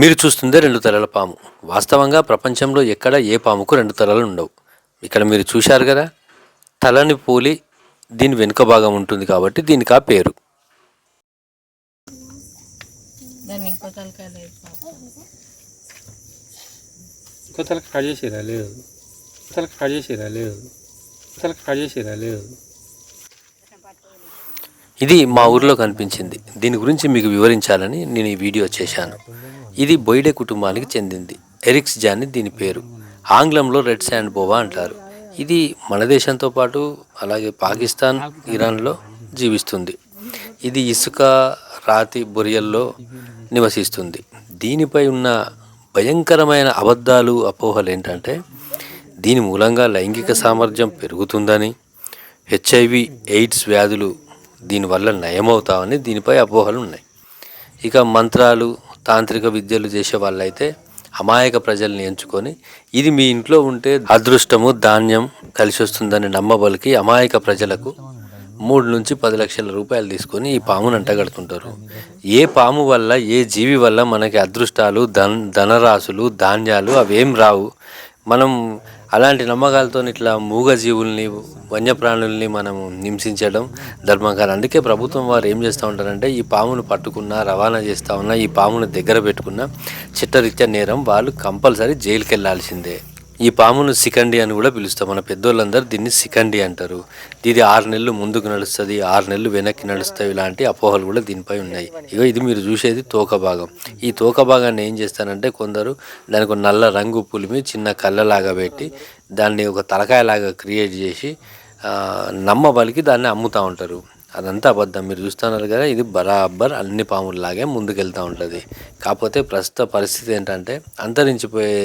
మీరు చూస్తుందే రెండు తలల పాము. వాస్తవంగా ప్రపంచంలో ఎక్కడ ఏ పాముకు రెండు తలలు ఉండవు. ఇక్కడ మీరు చూశారు కదా తలని పోలి దీని వెనుక భాగం ఉంటుంది కాబట్టి దీనికి ఆ పేరు. దాన్ని ఇంకో తలకాయ లేదు పాపం. కొత్తలకు కట్ చేసిరా లేదు. కొత్తలకు కట్ చేసిరా లేదు. కొత్తలకు కట్ చేసిరా లేదు. ఇది మా ఊర్లో కనిపించింది. దీని గురించి మీకు వివరించాలని నేను ఈ వీడియో చేశాను. ఇది బొయిడే కుటుంబానికి చెందింది. ఎరిక్స్ జాని దీని పేరు. ఆంగ్లంలో రెడ్ శాండ్ బోవా అంటారు. ఇది మన దేశంతో పాటు అలాగే పాకిస్తాన్ ఇరాన్లో జీవిస్తుంది. ఇది ఇసుక రాతి బొరియల్లో నివసిస్తుంది. దీనిపై ఉన్న భయంకరమైన అబద్ధాలు అపోహలు ఏంటంటే దీని మూలంగా లైంగిక సామర్థ్యం పెరుగుతుందని హెచ్ఐవి ఎయిడ్స్ వ్యాధులు దీనివల్ల నయమవుతామని దీనిపై అపోహలు ఉన్నాయి ఇక మంత్రాలు తాంత్రిక విద్యలు చేసే వాళ్ళైతే అమాయక ప్రజల్ని ఎంచుకొని ఇది మీ ఇంట్లో ఉంటే అదృష్టము ధాన్యం కలిసి వస్తుందని నమ్మబలికి అమాయక ప్రజలకు మూడు నుంచి పది లక్షల రూపాయలు తీసుకొని ఈ పామును అంటగడుతుంటారు. ఏ పాము వల్ల ఏ జీవి వల్ల మనకి అదృష్టాలు ధన్ ధనరాశులు ధాన్యాలు అవేం రావు. మనం అలాంటి నమ్మకాలతో ఇట్లా మూగ జీవుల్ని వన్యప్రాణుల్ని మనం హింసించడం ధర్మం కాదు. అందుకే ప్రభుత్వం వారు ఏం చేస్తూ ఉంటారంటే ఈ పామును పట్టుకున్నా రవాణా చేస్తూ ఉన్నా ఈ పామును దగ్గర పెట్టుకున్నా చట్టరీత్యా నేరం వాళ్ళు కంపల్సరీ జైలుకి వెళ్ళాల్సిందే ఈ పామును సికండి అని కూడా పిలుస్తాం. మన పెద్దోళ్ళందరూ దీన్ని సికండి అంటారు. ఇది ఆరు నెలలు ముందుకు నడుస్తుంది ఆరు నెలలు వెనక్కి నడుస్తాయి ఇలాంటి అపోహలు కూడా దీనిపై ఉన్నాయి. ఇక ఇది మీరు చూసేది తోక భాగం. ఈ తోక భాగాన్ని ఏం చేస్తానంటే కొందరు దానికి ఒక నల్ల రంగు పులిమి చిన్న కళ్ళలాగా పెట్టి దాన్ని ఒక తలకాయలాగా క్రియేట్ చేసి నమ్మబలికి దాన్ని అమ్ముతూ ఉంటారు. అదంతా అబద్ధం. మీరు చూస్తున్నారు కదా ఇది బరాబర్ అన్ని పాముల్లాగే ముందుకెళ్తూ ఉంటుంది. కాకపోతే ప్రస్తుత పరిస్థితి ఏంటంటే అంతరించిపోయే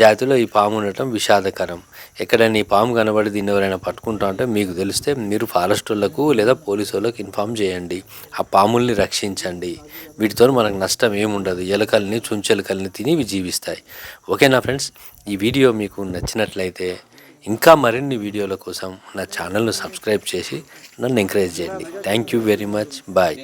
జాతిలో ఈ పాము ఉండటం విషాదకరం. ఎక్కడైనా ఈ పాము కనబడి దీన్ని ఎవరైనా పట్టుకుంటా ఉంటే మీకు తెలిస్తే మీరు ఫారెస్ట్ వాళ్ళకు లేదా పోలీసు వాళ్ళకి ఇన్ఫామ్ చేయండి. ఆ పాముల్ని రక్షించండి. వీటితో మనకు నష్టం ఏముండదు. ఎలకల్ని చుంచెలకల్ని తిని ఇవి జీవిస్తాయి. ఓకేనా ఫ్రెండ్స్? ఈ వీడియో మీకు నచ్చినట్లయితే ఇంకా మరిన్ని వీడియోల కోసం నా ఛానల్ను సబ్స్క్రైబ్ చేసి నన్ను ఎంకరేజ్ చేయండి. Thank you very much bye